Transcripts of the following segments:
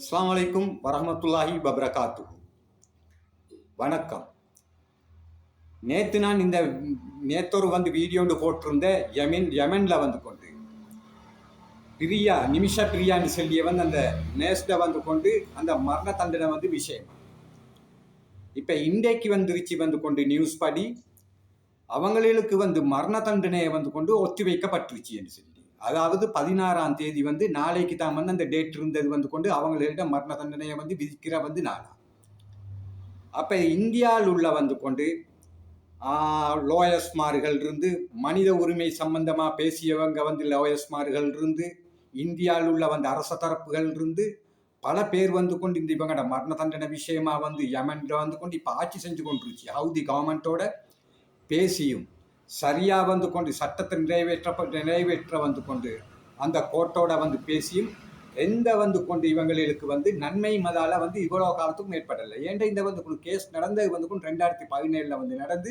அஸ்ஸலாமு அலைக்கும் வரஹ்மத்துல்லாஹி வபரகாத்து. வணக்கம். நேற்று நான் இந்த நேத்தொரு வந்து வீடியோண்டு போட்டிருந்த யமின் யமனில் வந்து கொண்டு பிரியா நிமிஷ பிரியான்னு சொல்லிய வந்து அந்த நேஸ்ட வந்து கொண்டு அந்த மரண தண்டனை வந்து விஷயம். இப்போ இன்றைக்கு வந்துருச்சு வந்து கொண்டு நியூஸ் படி அவங்களுக்கு வந்து மரண தண்டனையை வந்து கொண்டு ஒத்தி வைக்கப்பட்டுருச்சு என்று சொல்லி. அதாவது பதினாறாம் தேதி வந்து நாளைக்கு தான் வந்து அந்த டேட் இருந்தது வந்து கொண்டு அவங்கள்ட்ட மரண தண்டனையை வந்து விதிக்கிற வந்து நாளா. அப்போ இந்தியாவில் உள்ள வந்து கொண்டு லோயஸ்மார்கள் இருந்து மனித உரிமை சம்பந்தமாக பேசியவங்க வந்து லோயஸ்மார்கள் இருந்து இந்தியாவில் உள்ள வந்து அரச தரப்புகள் இருந்து பல பேர் வந்து கொண்டு இந்த இவங்களோட மரண தண்டனை விஷயமா வந்து யமன்ல வந்து கொண்டு இப்போ ஆட்சி செஞ்சு கொண்டிருச்சு. ஹவுதி கவர்மெண்ட்டோட பேசியும் சரியாக வந்து கொண்டு சட்டத்தை நிறைவேற்ற நிறைவேற்ற வந்து கொண்டு அந்த கோர்ட்டோட வந்து பேசியும் எந்த வந்து கொண்டு இவங்களுக்கு வந்து நன்மை மதால வந்து இவ்வளோ காலத்துக்கும் ஏற்படலை. ஏன்டா இந்த வந்து கொண்டு கேஸ் நடந்தது வந்து கொண்டு ரெண்டாயிரத்தி பதினேழில் வந்து நடந்து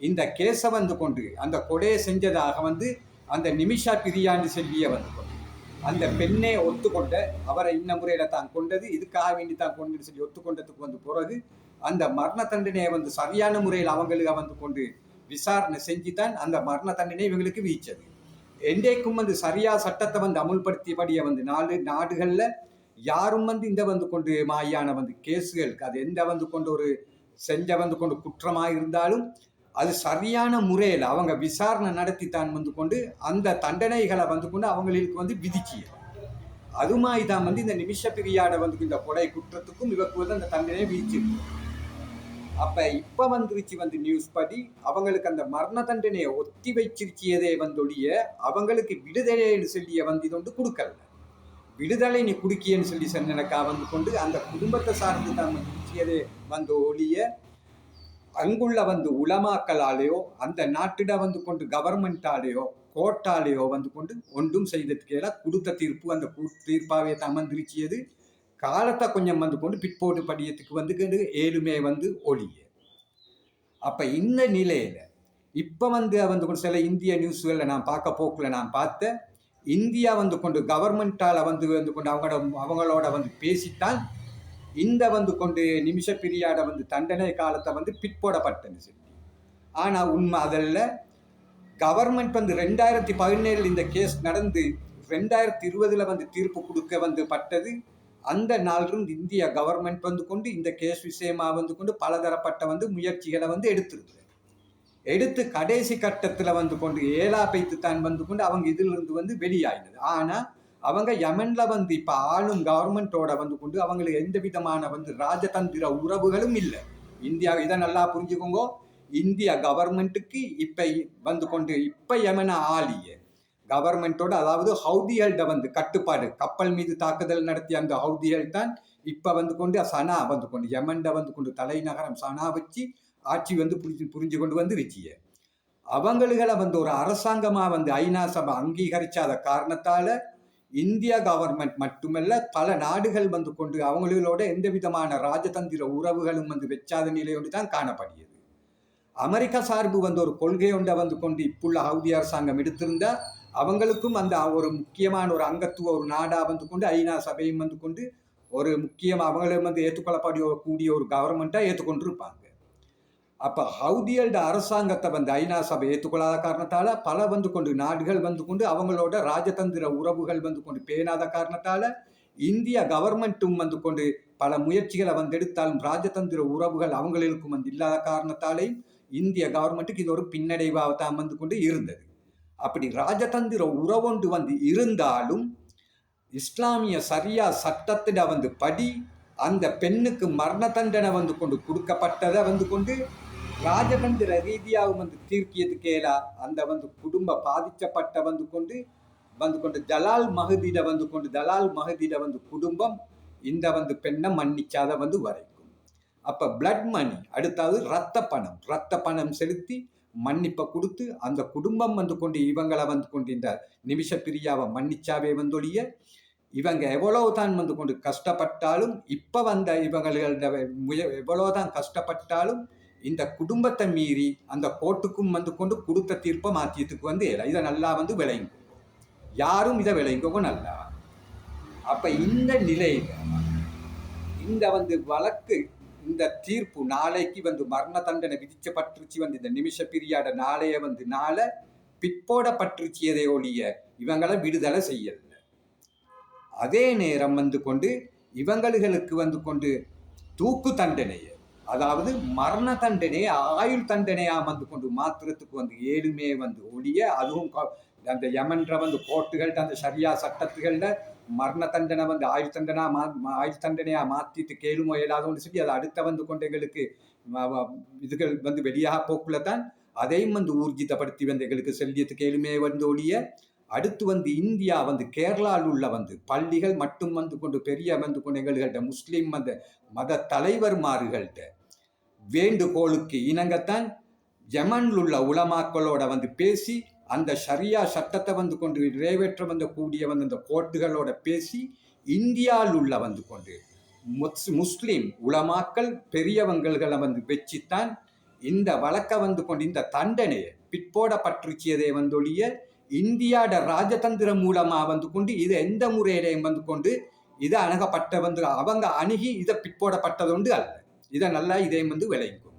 இந்த கேஸை வந்து கொண்டு அந்த கொடையை செஞ்சதாக வந்து அந்த நிமிஷா பிரியாண்டு செல்வியை வந்து கொண்டு அந்த பெண்ணை ஒத்துக்கொண்ட அவரை இன்ன முறையில் தான் கொண்டது இதுக்காக வேண்டி தான் கொண்டு சொல்லி ஒத்துக்கொண்டதுக்கு வந்து போகிறது அந்த மரண தண்டனையை வந்து சரியான முறையில் அவங்களுக்கு வந்து கொண்டு விசாரணை செஞ்சு தான் அந்த மரண தண்டனை இவங்களுக்கு வீச்சது என்றைக்கும் வந்து சரியா சட்டத்தை வந்து அமுல்படுத்தியபடிய வந்து நாலு நாடுகளில் யாரும் வந்து இந்த வந்து கொண்டு மாயான வந்து கேஸுகளுக்கு அது எந்த வந்து கொண்டு ஒரு செஞ்ச வந்து கொண்டு குற்றமாக இருந்தாலும் அது சரியான முறையில் அவங்க விசாரணை நடத்தி தான் வந்து கொண்டு அந்த தண்டனைகளை வந்து கொண்டு அவங்களுக்கு வந்து விதிச்சிய அது மாதிரி தான் வந்து இந்த நிமிஷ பிரியாட வந்து இந்த கொடை குற்றத்துக்கும் இவக்கு வந்து அந்த தண்டனையை விதிச்சிருக்கு அப்ப இப்ப வந்துருச்சு வந்து நியூஸ் படி அவங்களுக்கு அந்த மரண தண்டனையை ஒத்தி வச்சிருச்சியதே வந்தொழிய அவங்களுக்கு விடுதலைன்னு சொல்லிய வந்து இது வந்து கொடுக்கல விடுதலை நீ குடுக்கியன்னு சொல்லி சொன்னனக்கா வந்து கொண்டு அந்த குடும்பத்தை சார்ந்து தான் வந்துச்சியதே வந்த ஒழிய அங்குள்ள வந்து உலமாக்களாலேயோ அந்த நாட்டிட வந்து கொண்டு கவர்மெண்டாலேயோ கோர்ட்டாலேயோ வந்து கொண்டு ஒன்றும் செய்ததுக்கேல கொடுத்த தீர்ப்பு அந்த தீர்ப்பாவே தான் வந்துருச்சியது. காலத்தை கொஞ்சம் வந்து கொண்டு பிற்போட்டு படியத்துக்கு வந்து ஏழுமே வந்து ஒளிய அப்போ இந்த நிலையில் இப்போ வந்து வந்து கொண்டு சில இந்திய நியூஸ்களில் நான் பார்க்க போக்கில் நான் பார்த்தேன் இந்தியா வந்து கொண்டு கவர்மெண்ட்டால் வந்து வந்து கொண்டு அவங்களோட அவங்களோட வந்து பேசித்தான் இந்த வந்து கொண்டு நிமிஷ பிரியாட வந்து தண்டனை காலத்தை வந்து பிற்போடப்பட்டது சொல்லி. ஆனால் உண்மை அதில் கவர்மெண்ட் வந்து ரெண்டாயிரத்தி பதினேழில் இந்த கேஸ் நடந்து ரெண்டாயிரத்தி இருபதில் வந்து தீர்ப்பு கொடுக்க வந்து பட்டது அந்த நாளிலிருந்து இந்திய கவர்மெண்ட் வந்து கொண்டு இந்த கேஸ் விஷயமா வந்து கொண்டு பலதரப்பட்ட வந்து முயற்சிகளை வந்து எடுத்திருக்கு எடுத்து கடைசி கட்டத்தில் வந்து கொண்டு ஏலா பைத்து தான் வந்து கொண்டு அவங்க இதிலிருந்து வந்து வெளியாயினது. ஆனால் அவங்க யமன்ல வந்து இப்போ ஆளும் கவர்மெண்ட்டோட வந்து கொண்டு அவங்களுக்கு எந்த விதமான வந்து ராஜதந்திர உறவுகளும் இல்லை. இந்தியா இதை நல்லா புரிஞ்சுக்கோங்க. இந்திய கவர்மெண்ட்டுக்கு இப்போ வந்து கொண்டு இப்போ யமன ஆளியே. கவர்மெண்ட்டோட அதாவது ஹவுதியல்ட வந்து கட்டுப்பாடு கப்பல் மீது தாக்குதல் நடத்திய அந்த ஹவுதியல் தான் இப்போ வந்து கொண்டு சனா வந்து கொண்டு யமன்ட வந்து கொண்டு தலைநகரம் சனா வச்சு ஆட்சி வந்து புரிஞ்சு புரிஞ்சு கொண்டு வந்து வச்சிய. அவங்களுகளை வந்து ஒரு அரசாங்கமாக வந்து ஐநா சபை அங்கீகரிச்சாத காரணத்தால் இந்தியா கவர்மெண்ட் மட்டுமல்ல பல நாடுகள் வந்து கொண்டு அவங்களோட எந்த விதமான ராஜதந்திர உறவுகளும் வந்து வச்சாத நிலையோடு தான் காணப்படுகிறது. அமெரிக்கா சார்பு வந்து ஒரு கொள்கை ஒன்றை வந்து கொண்டு இப்புள்ள ஹவுதி அரசாங்கம் எடுத்திருந்தா அவங்களுக்கும் அந்த ஒரு முக்கியமான ஒரு அங்கத்துவ ஒரு நாடாக வந்து கொண்டு ஐநா சபையும் வந்து கொண்டு ஒரு முக்கியமாக அவங்களும் வந்து ஏற்றுக்கொள்ளப்படிய கூடிய ஒரு கவர்மெண்ட்டாக ஏற்றுக்கொண்டு இருப்பாங்க அப்போ ஹவுதியல்ட அரசாங்கத்தை வந்து ஐநா சபை ஏற்றுக்கொள்ளாத காரணத்தால் பல வந்து கொண்டு நாடுகள் வந்து கொண்டு அவங்களோட ராஜதந்திர உறவுகள் வந்து கொண்டு பேணாத காரணத்தால் இந்திய கவர்மெண்ட்டும் வந்து கொண்டு பல முயற்சிகளை வந்து எடுத்தாலும் ராஜதந்திர உறவுகள் அவங்களுக்கும் வந்து இல்லாத காரணத்தாலே இந்திய கவர்மெண்ட்டுக்கு இது ஒரு பின்னடைவாக தான் வந்து கொண்டு இருந்தது. அப்படி ராஜதந்திர உறவொன்று வந்து இருந்தாலும் இஸ்லாமிய சரியா சட்டத்திட வந்து படி அந்த பெண்ணுக்கு மரண தண்டனை வந்து கொண்டு கொடுக்கப்பட்டதை வந்து கொண்டு ராஜதந்திர ரீதியாக வந்து தீர்க்கியது கேளா அந்த வந்து குடும்ப பாதிக்கப்பட்ட வந்து கொண்டு வந்து கொண்டு ஜலால் மகதிட வந்து கொண்டு தலால் மகதிட வந்து குடும்பம் இந்த வந்து பெண்ணை மன்னிச்சாத வந்து வரைக்கும். அப்போ பிளட் மணி அடுத்தாவது ரத்த பணம் ரத்த பணம் செலுத்தி மன்னிப்பை கொடுத்து அந்த குடும்பம் வந்து கொண்டு இவங்களை வந்து கொண்டு இந்த நிமிஷ பிரியாவை மன்னிச்சாவே வந்தொழிய இவங்க எவ்வளவு தான் வந்து கொண்டு கஷ்டப்பட்டாலும் இப்போ வந்த இவங்களோட முய எவ்வளோ தான் கஷ்டப்பட்டாலும் இந்த குடும்பத்தை மீறி அந்த கோர்ட்டுக்கும் வந்து கொண்டு கொடுத்த தீர்ப்பை மாத்தியத்துக்கு வந்து இதை நல்லா வந்து விளையும் யாரும் இதை விளைங்கோ நல்லா. அப்போ இந்த நிலையில் இந்த வந்து வழக்கு இந்த தீர்ப்பு நாளைக்கு வந்து மரண தண்டனை விதிக்கப்பட்டுருச்சு வந்து இந்த நிமிஷ பிரியாட நாளைய வந்து நாளை பிற்போடப்பட்டுருச்சியதை ஒழிய இவங்களை விடுதலை செய்யல. அதே நேரம் வந்து கொண்டு இவங்களுக்கு வந்து கொண்டு தூக்கு தண்டனையை அதாவது மரண தண்டனையை ஆயுள் தண்டனையாக வந்து கொண்டு மாத்திரத்துக்கு வந்து ஏழுமே வந்து ஒழிய அதுவும் அந்த யமன்ற வந்து கோர்ட்டுகள்கிட்ட அந்த சரியா சட்டத்துகளில் மரண தண்டனை வந்து ஆயுள் தண்டனா மா ஆயுள் தண்டனையா மாத்திட்டு கேளுமோ இயலாதோன்னு சொல்லி அதை அடுத்த வந்து கொண்டு எங்களுக்கு இதுகள் வந்து வெளியாக போக்குள்ள தான் அதையும் வந்து ஊர்ஜிதப்படுத்தி வந்து எங்களுக்கு செல்லியத்துக்கு கேளுமே வந்து ஒழிய அடுத்து வந்து இந்தியா வந்து கேரளாவில் உள்ள வந்து பள்ளிகள் மட்டும் வந்து கொண்டு பெரிய வந்து கொண்டு எங்கள்கிட்ட முஸ்லீம் அந்த மத தலைவர்மார்கள்ட்ட வேண்டுகோளுக்கு இணங்கத்தான் யமனில் உள்ள உலமாக்களோட வந்து பேசி அந்த ஷரியா சட்டத்தை வந்து கொண்டு நிறைவேற்ற வந்த கூடிய வந்து அந்த கோர்ட்டுகளோட பேசி இந்தியாவில் உள்ள வந்து கொண்டு. முஸ் முஸ்லீம் உலமாக்கள் பெரியவங்களை வந்து வச்சுத்தான் இந்த வழக்கை வந்து கொண்டு இந்த தண்டனையை பிற்போடப்பற்றுச்சியதை வந்தொழிய இந்தியாட ராஜதந்திரம் மூலமா வந்து கொண்டு இது எந்த முறையிலையும் வந்து கொண்டு இது அணுகப்பட்ட வந்து அவங்க அணுகி இதை பிற்போடப்பட்டதொண்டு அல்ல. இதை நல்லா இதையும் வந்து விளைவிக்குங்க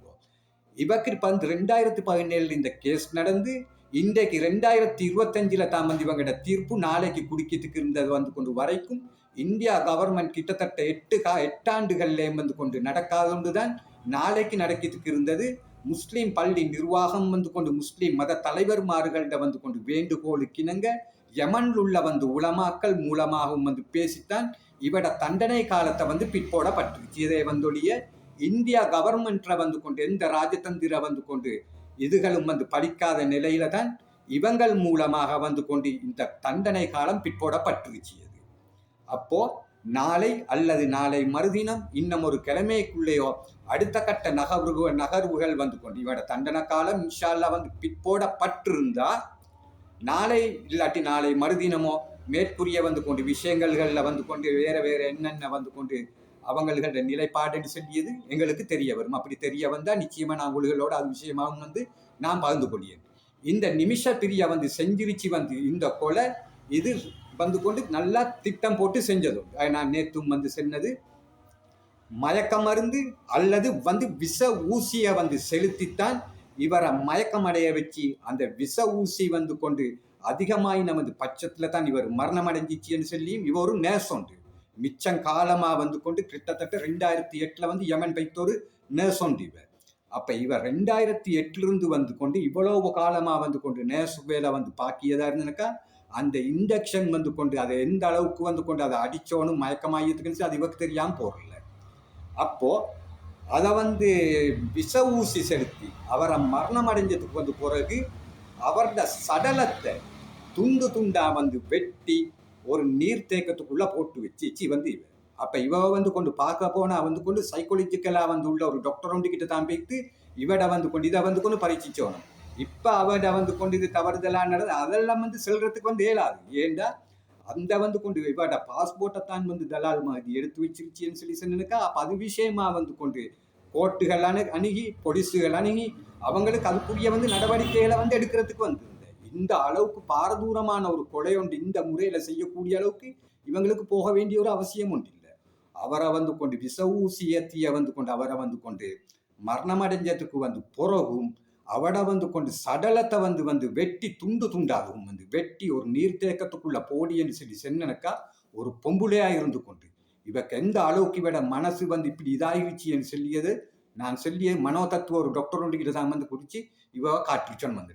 இவக்கு இப்போ வந்து ரெண்டாயிரத்தி பதினேழு இந்த கேஸ் நடந்து இன்றைக்கு ரெண்டாயிரத்தி இருபத்தஞ்சில் தான் வந்து இவங்கிட்ட தீர்ப்பு நாளைக்கு குடிக்கிறதுக்கு இருந்தது வந்து கொண்டு வரைக்கும் இந்தியா கவர்மெண்ட் கிட்டத்தட்ட எட்டு கா எட்டாண்டுகள்லே வந்து கொண்டு நடக்காதொன்று தான் நாளைக்கு நடக்கிறதுக்கு இருந்தது. முஸ்லீம் பள்ளி நிர்வாகம் வந்து கொண்டு முஸ்லீம் மத தலைவர்மார்கள்ட வந்து கொண்டு வேண்டுகோளுக்கிணங்க யமனில் உள்ள வந்து உலமாக்கள் மூலமாகவும் வந்து பேசித்தான் இவட தண்டனை காலத்தை வந்து பிற்போடப்பட்டுருச்சு இதை வந்தொழிய இந்தியா கவர்மெண்ட்ல வந்து கொண்டு எந்த ராஜதந்திர வந்து கொண்டு இதுகளும் வந்து படிக்காத நிலையில தான் இவங்கள் மூலமாக வந்து கொண்டு இந்த தண்டனை காலம் பிற்போடப்பட்டுருச்சு அது அப்போ நாளை அல்லது நாளை மறுதினம் இன்னும் ஒரு கிழமைக்குள்ளேயோ அடுத்த கட்ட நகர்வுகள் நகர்வுகள் வந்து கொண்டு இவட தண்டன காலம் இன்ஷால்லா வந்து பிற்போடப்பட்டிருந்தா நாளை இல்லாட்டி நாளை மறுதினமோ மேற்கூறிய வந்து கொண்டு விஷயங்கள்களில் வந்து கொண்டு வேற வேற என்னென்ன வந்து கொண்டு அவங்களோட நிலைப்பாடுன்னு சொல்லியது எங்களுக்கு தெரிய வரும். அப்படி தெரிய வந்தால் நிச்சயமாக நான் உங்களோட அது விஷயமாகவும் வந்து நான் பகிர்ந்து கொள்கிறேன். இந்த நிமிஷ பிரியை வந்து செஞ்சிருச்சு வந்து இந்த கொலை இது வந்து கொண்டு நல்லா திட்டம் போட்டு செஞ்சது. நான் நேற்றும் வந்து சென்னது மயக்க மருந்து அல்லது வந்து விஷ ஊசியை வந்து செலுத்தித்தான் இவரை மயக்கமடைய வச்சு அந்த விஷ ஊசி வந்து கொண்டு அதிகமாய் நமது பட்சத்தில் தான் இவர் மரணம் அடைஞ்சிச்சுன்னு சொல்லியும் இவரும் நேசம் உண்டு. மிச்சம் காலமா வந்து கொண்டு கிட்டத்தட்ட ரெண்டாயிரத்தி எட்டுல வந்து யமன் பைத்தோரு நேசோண்டு தீவர் அப்ப இவர் ரெண்டாயிரத்தி எட்டுலேருந்து வந்து கொண்டு இவ்வளவு காலமா வந்து கொண்டு நேசுவேல வந்து பாக்கியதா இருந்ததுனாக்கா அந்த இண்டக்ஷன் வந்து கொண்டு அதை எந்த அளவுக்கு வந்து கொண்டு அதை அடிச்சோனும் மயக்கமாயிட்டுக்குன்னு அது இவருக்கு தெரியாம போறல அப்போ அதை வந்து விஷ ஊசி செலுத்தி அவரை மரணம் அடைஞ்சதுக்கு வந்து பிறகு அவரோட சடலத்தை துண்டு துண்டா வந்து வெட்டி ஒரு நீர்த்தேக்கத்துக்குள்ள போட்டு வச்சு சி வந்து இவ அப்ப இவ வந்து கொண்டு பார்க்க போனா வந்து கொண்டு சைக்கோலஜிக்கலாக வந்து உள்ள ஒரு டாக்டர் ஒன்று கிட்ட தான் போய்த்து இவட வந்து கொண்டு இதை வந்து கொண்டு பரீட்சிச்சோணும். இப்ப அவட வந்து கொண்டு இது தவறுதலாக நடந்து அதெல்லாம் வந்து செல்றதுக்கு வந்து இயலாது. ஏண்டா? அந்த வந்து கொண்டு இவட பாஸ்போர்ட்டை தான் வந்து தலால் மாதிரி எடுத்து வச்சிருச்சுன்னு சொல்லி சொன்னனுக்கா? அப்ப அது விஷயமா வந்து கொண்டு கோர்ட்டுகள் அணுகி பொலிஸுகள் அணுகி அவங்களுக்கு அதுக்குரிய வந்து நடவடிக்கைகளை வந்து எடுக்கிறதுக்கு வந்து. இந்த அளவுக்கு பாரதூரமான ஒரு கொலை ஒன்று இந்த முறையில செய்யக்கூடிய அளவுக்கு இவங்களுக்கு போக வேண்டிய ஒரு அவசியம் ஒன்று இல்லை. அவரை வந்து கொண்டு விச ஊசியத்திய வந்து கொண்டு அவரை வந்து கொண்டு மரணம் அடைஞ்சதுக்கு வந்து பிறகும் அவட வந்து கொண்டு சடலத்தை வந்து வந்து வெட்டி துண்டு துண்டாகவும் வந்து வெட்டி ஒரு நீர்த்தேக்கத்துக்குள்ள போடின்னு சொல்லி சென்னனக்கா ஒரு பொம்புளையா இருந்து கொண்டு இவக்கு எந்த அளவுக்கு இவட மனசு வந்து இப்படி இதாகிடுச்சுன்னு சொல்லியது நான் சொல்லிய மனோதத்துவ ஒரு டாக்டர் ஒன்றுகிட்ட தான் வந்து குறித்து இவ காட்டுச்சோன்னு வந்த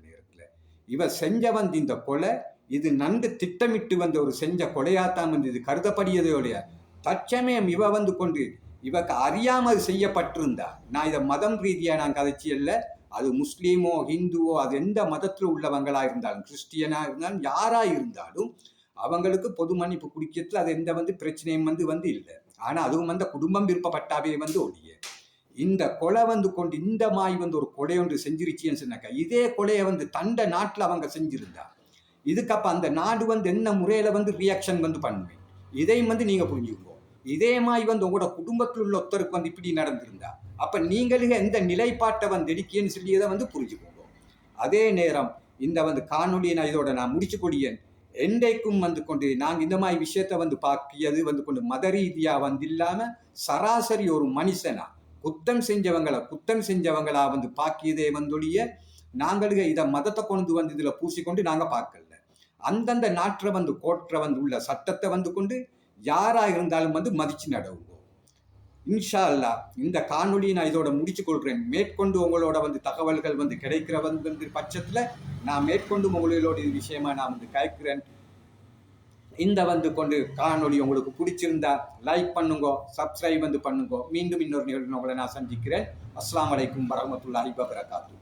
இவ செஞ்ச வந்து இந்த கொலை இது நன்கு திட்டமிட்டு வந்த ஒரு செஞ்ச கொலையாத்தான் வந்து இது கருதப்படியதோடைய தற்சமயம் இவ வந்து கொண்டு இவக்கு அறியாமல் செய்யப்பட்டிருந்தா நான் இதை மதம் ரீதியாக நான் கதைச்சி இல்லை அது முஸ்லீமோ ஹிந்துவோ அது எந்த மதத்தில் உள்ளவங்களாக இருந்தாலும் கிறிஸ்டியனாக இருந்தாலும் யாராக இருந்தாலும் அவங்களுக்கு பொது மன்னிப்பு குடிக்கிறதுல அது எந்த வந்து பிரச்சனையும் வந்து வந்து இல்லை. ஆனால் அதுவும் வந்து குடும்பம் விருப்பப்பட்டாவே வந்து ஒழிய இந்த கொலை வந்து கொண்டு இந்த மாய் வந்து ஒரு கொலை ஒன்று செஞ்சிருச்சின்னு சொன்னாக்கா இதே கொலையை வந்து தண்ட நாட்டில் அவங்க செஞ்சிருந்தா இதுக்கப்போ அந்த நாடு வந்து என்ன முறையில் வந்து ரியாக்ஷன் வந்து பண்ணுவேன் இதையும் வந்து நீங்கள் புரிஞ்சுக்கோ. இதே மாதிரி வந்து உங்களோட குடும்பத்தில் உள்ள ஒருத்தருக்கு வந்து இப்படி நடந்திருந்தா அப்போ நீங்களுங்க எந்த நிலைப்பாட்டை வந்து எடுக்கியன்னு சொல்லியதை வந்து புரிஞ்சுக்கோங்க. அதே நேரம் இந்த வந்து காணொலியை நான் இதோட நான் முடிச்சு கொடியேன் என்றைக்கும் வந்து கொண்டு நாங்கள் இந்த மாதிரி விஷயத்தை வந்து பார்க்கியது வந்து கொண்டு மத ரீதியாக வந்து இல்லாமல் சராசரி ஒரு மனுஷனா குத்தம் செஞ்சவங்களை குத்தம் செஞ்சவங்களா வந்து பாக்கியதே வந்துடைய நாங்களுக்கு இதை மதத்தை கொண்டு வந்து இதில் பூசிக்கொண்டு நாங்கள் பார்க்கல அந்தந்த நாட்டில் வந்து கோற்ற வந்து உள்ள சட்டத்தை வந்து கொண்டு யாராக இருந்தாலும் வந்து மதிச்சு நடவுங்க. இன்ஷா அல்லாஹ் இந்த காணொலியை நான் இதோட முடிச்சு கொள்கிறேன் மேற்கொண்டு உங்களோட வந்து தகவல்கள் வந்து கிடைக்கிற வந்து பட்சத்தில் நான் மேற்கொண்டு உங்களோட இது விஷயமா நான் வந்து கேட்கிறேன் இந்த வந்து கொண்டு காணொலி உங்களுக்கு பிடிச்சிருந்தா லைக் பண்ணுங்க சப்ஸ்கிரைப் வந்து பண்ணுங்க. மீண்டும் இன்னொரு நிகழ்வு உங்களை நான் சந்திக்கிறேன். அஸ்லாம் வலைக்கும் வரமத்துல்லாஹி வபரகாத்துஹு.